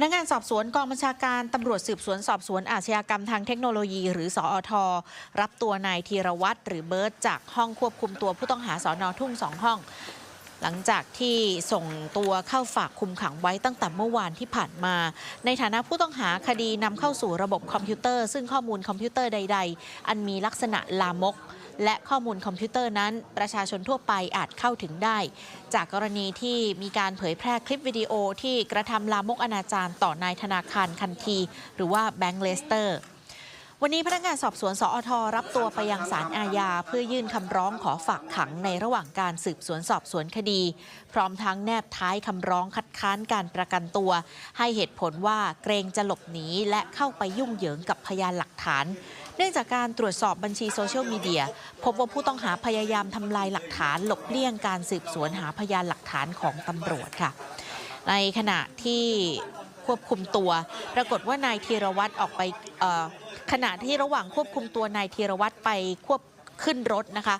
พนักงานสอบสวนกองบัญชาการตำรวจสืบสวนสอบสวนอาชญากรรมทางเทคโนโลยี หรือสอท รับตัวนายธีรวัตรหรือเบิร์ตจากห้องควบคุมตัวผู้ต้องหาสอนอทุ่งสองห้อง หลังจากที่ส่งตัวเข้าฝากคุมขังไว้ตั้งแต่เมื่อวานที่ผ่านมา ในฐานะผู้ต้องหาคดีนำเข้าสู่ระบบคอมพิวเตอร์ ซึ่งข้อมูลคอมพิวเตอร์ใด ๆ อันมีลักษณะลามก และข้อมูลคอมพิวเตอร์นั้น ประชาชนทั่วไปอาจเข้าถึงได้ จากกรณีที่มีการเผยแพร่คลิปวิดีโอที่กระทำลามกอนาจารต่อนายธนาคารคันที หรือว่าแบงก์เลสเตอร์ วันนี้พนักงานสอบสวนสอทรับตัวไปยังศาลอาญา เพื่อยื่นคำร้องขอฝากขังในระหว่างการสืบสวนสอบสวนคดี พร้อมทั้งแนบท้ายคำร้องคัดค้านการประกันตัว ให้เหตุผลว่าเกรงจะหลบหนีและเข้าไปยุ่งเหยิงกับพยานหลักฐาน เนื่องจากการตรวจสอบบัญชีโซเชียลมีเดียพบว่าผู้ต้องหาพยายามทำลายหลักฐานหลบเลี่ยงการสืบสวนหาพยานหลักฐานของตำรวจค่ะ ในขณะที่ควบคุมตัว ปรากฏว่านายธีรวัตรออกไป ขณะที่ระหว่างควบคุมตัวนายธีรวัตรไปควบขึ้นรถนะคะ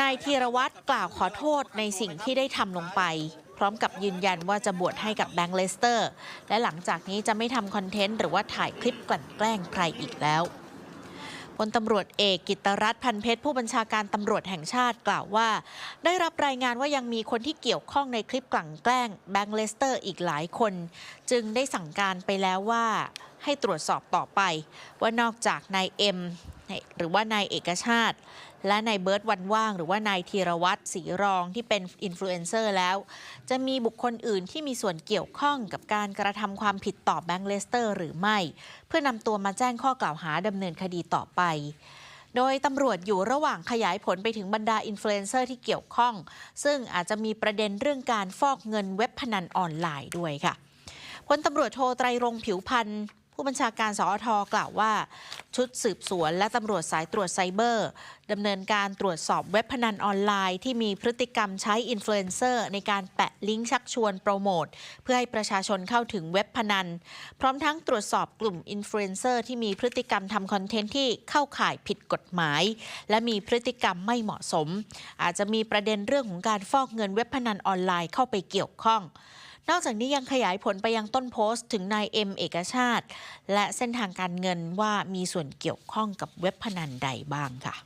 นายธีรวัตรกล่าวขอโทษในสิ่งที่ได้ทำลงไป พร้อมกับยืนยันว่าจะบวชให้กับแบงค์เลสเตอร์ และหลังจากนี้จะไม่ทำคอนเทนต์หรือว่าถ่ายคลิปกลั่นแกล้งใครอีกแล้ว พลตำรวจเอกกิตรัฐพันเพชรผู้บัญชาการตำรวจแห่งชาติกล่าวว่า ได้รับรายงานว่ายังมีคนที่เกี่ยวข้องในคลิปกลั่นแกล้งแบงค์เลสเตอร์อีกหลายคน จึงได้สั่งการไปแล้วว่าให้ตรวจสอบต่อไป ว่านอกจากนายเอ็มหรือว่านายเอกชาติ และนายเบิร์ตวันว่าง หรือว่านายธีรวัตรศรีรองที่เป็นอินฟลูเอนเซอร์แล้ว จะมีบุคคลอื่นที่มีส่วนเกี่ยวข้องกับการกระทำความผิดต่อแบงค์เลสเตอร์หรือไม่ เพื่อนำตัวมาแจ้งข้อกล่าวหาดำเนินคดีต่อไปโดยตำรวจอยู่ระหว่างขยายผลไปถึงบรรดาอินฟลูเอนเซอร์ที่เกี่ยวข้อง ซึ่งอาจจะมีประเด็นเรื่องการฟอกเงินเว็บพนันออนไลน์ด้วยค่ะพลตำรวจโทไตรรงผิวพันธ์ ผู้บัญชาการสอทกล่าวว่า ชุดสืบสวนและตำรวจสายตรวจไซเบอร์ดำเนินการตรวจสอบเว็บพนันออนไลน์ที่มีพฤติกรรมใช้อินฟลูเอนเซอร์ในการแปะลิงก์ชักชวนโปรโมท เพื่อให้ประชาชนเข้าถึงเว็บพนัน พร้อมทั้งตรวจสอบกลุ่มอินฟลูเอนเซอร์ที่มีพฤติกรรมทำคอนเทนต์ที่เข้าข่ายผิดกฎหมาย และมีพฤติกรรมไม่เหมาะสม อาจจะมีประเด็นเรื่องของการฟอกเงินเว็บพนันออนไลน์เข้าไปเกี่ยวข้อง นอกจากนี้ยังขยายผลไปยังต้นโพสต์ถึงนายเอ็มเอกชาติ และเส้นทางการเงินว่ามีส่วนเกี่ยวข้องกับเว็บพนันใดบ้างค่ะ